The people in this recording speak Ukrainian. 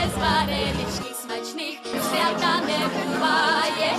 без вареничків смачних свята не буває.